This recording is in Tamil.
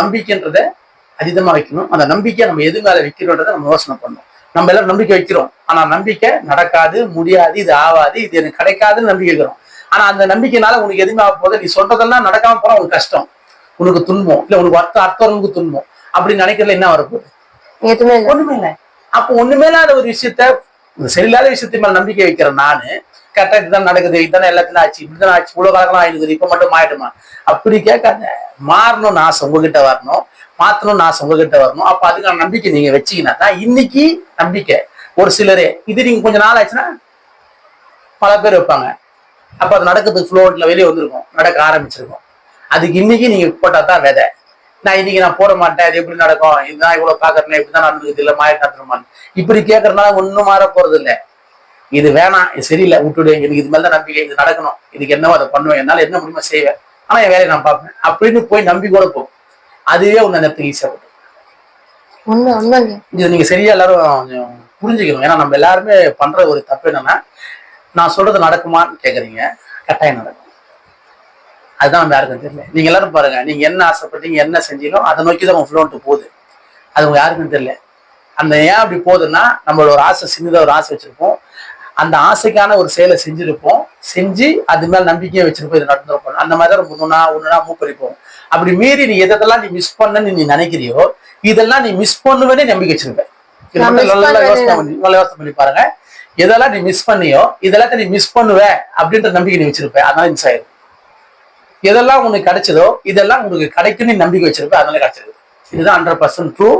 நம்பிக்கைன்றத அதிகமா வைக்கணும். அந்த நம்பிக்கை நம்ம எது மேல வைக்கிறோன்றதை நம்ம யோசனை பண்ணணும். நம்ம எல்லாரும் நம்பிக்கை வைக்கிறோம். ஆனா நம்பிக்கை நடக்காது முடியாது இது ஆகாது இது எனக்கு கிடைக்காதுன்னு நம்பிக்கை வைக்கிறோம். ஆனா அந்த நம்பிக்கைனால உனக்கு எதுவுமே ஆக போகுது. நீ சொல்றதெல்லாம் நடக்காம போனா உனக்கு கஷ்டம். உனக்கு துன்பம். இல்ல உனக்கு அர்த்தம் அர்த்தவங்களுக்கு துன்பம். அப்படி நினைக்கிறதுல என்ன வரப்போகுது ஒண்ணுமே இல்லை. அப்போ ஒண்ணுமே இல்லாத ஒரு விஷயத்த சரியில்லாத விஷயத்து மேல நம்பிக்கை வைக்கிறேன் நானு கரெக்டா இதுதான் நடக்குது இதுதான் எல்லாத்துலயும் ஆச்சு இப்படிதான் ஆச்சு இவ்வளவு காலம்லாம் ஆயிடுது இப்ப மட்டும் ஆயிடுமா அப்படி கேட்காத. மாறணும்னு ஆசை உங்ககிட்ட வரணும். மாத்தணும்னு ஆசை உங்ககிட்ட வரணும். அப்ப அதுக்கான நம்பிக்கை நீங்க வச்சீங்கன்னா தான் இன்னைக்கு நம்பிக்கை. ஒரு சிலரே இது நீங்க கொஞ்ச நாள் ஆச்சுன்னா பல பேர் வைப்பாங்க. அப்ப அது நடக்கிறதுக்கு ஃப்ளோட்ல வெளியே வந்திருக்கும் நடக்க ஆரம்பிச்சிருக்கும். அதுக்கு இன்னைக்கு நீங்க போட்டா தான் விதை. நான் இன்னைக்கு நான் போட மாட்டேன் அது எப்படி நடக்கும்? இதுதான் இவ்வளவு பாக்குறேன் இப்படிதான் நடந்துக்குது இல்ல மாறி நடந்துருமான்னு இப்படி கேட்கறதுனால ஒன்னும் மாற போறது இல்லை இது வேணாம் இது சரியில்லை விட்டுடு எனக்கு இது மேல தான் நம்பிக்கை இது நடக்கணும். இதுக்கு என்னவோ அதை பண்ணுவேன் என்னால என்ன முடியுமோ செய்வேன். ஆனா என் வேலையை நான் பார்ப்பேன். அப்படின்னு போய் நம்பி கூட போ. அதுவே உன்னை நேரத்துக்கு ஈஸியா போடும் உண்மை உண்மைங்க. இது நீங்க சரியா எல்லாரும் கொஞ்சம் புரிஞ்சுக்கணும். ஏன்னா நம்ம எல்லாருமே பண்ற ஒரு தப்பு என்னன்னா நான் சொல்றது நடக்குமான்னு கேக்குறீங்க. கட்டாயம் நடக்கும். அதுதான் நம்ம யாருக்கும் தெரியல. நீங்க எல்லாரும் பாருங்க நீங்க என்ன ஆசைப்பட்டீங்க என்ன செஞ்சீங்களோ அதை நோக்கி தான் உங்க ஃப்ளோன்ட்டு போகுது. அது உங்க யாருக்கும் தெரியல. அந்த ஏன் அப்படி போகுதுன்னா நம்மளோட ஒரு ஆசை சின்னதாக ஒரு ஆசை வச்சிருப்போம். அந்த ஆசைக்கான ஒரு செயலை செஞ்சிருப்போம். செஞ்சு அது மேல நம்பிக்கையை வச்சிருப்போம். இது நடந்திருப்போம் அந்த மாதிரி தான் ஒண்ணுனா ஒண்ணுனா மூப்பரிப்போம் அப்படி மீறி நீ எதெல்லாம் நீ மிஸ் பண்ணன்னு நீ நினைக்கிறியோ இதெல்லாம் நீ மிஸ் பண்ணுவேனே நம்பிக்கை வச்சிருப்ப இது நான் மட்டும் miss நல்லா யோசனை பண்ணி நல்லா யோசனை பண்ணி பாருங்க. எதெல்லாம் நீ மிஸ் பண்ணியோ இதெல்லாம் நீ மிஸ் பண்ணுவ அப்படின்ற நம்பிக்கை நீ வச்சிருப்ப. அதனால மிஸ் ஆயிரும். எதெல்லாம் உனக்கு கிடைச்சதோ இதெல்லாம் உனக்கு கிடைக்கும்னு நம்பிக்கை வச்சிருப்ப. அதனால கிடைச்சிருக்கு இதுதான் ஹண்ட்ரட் பர்சன்ட் ட்ரூ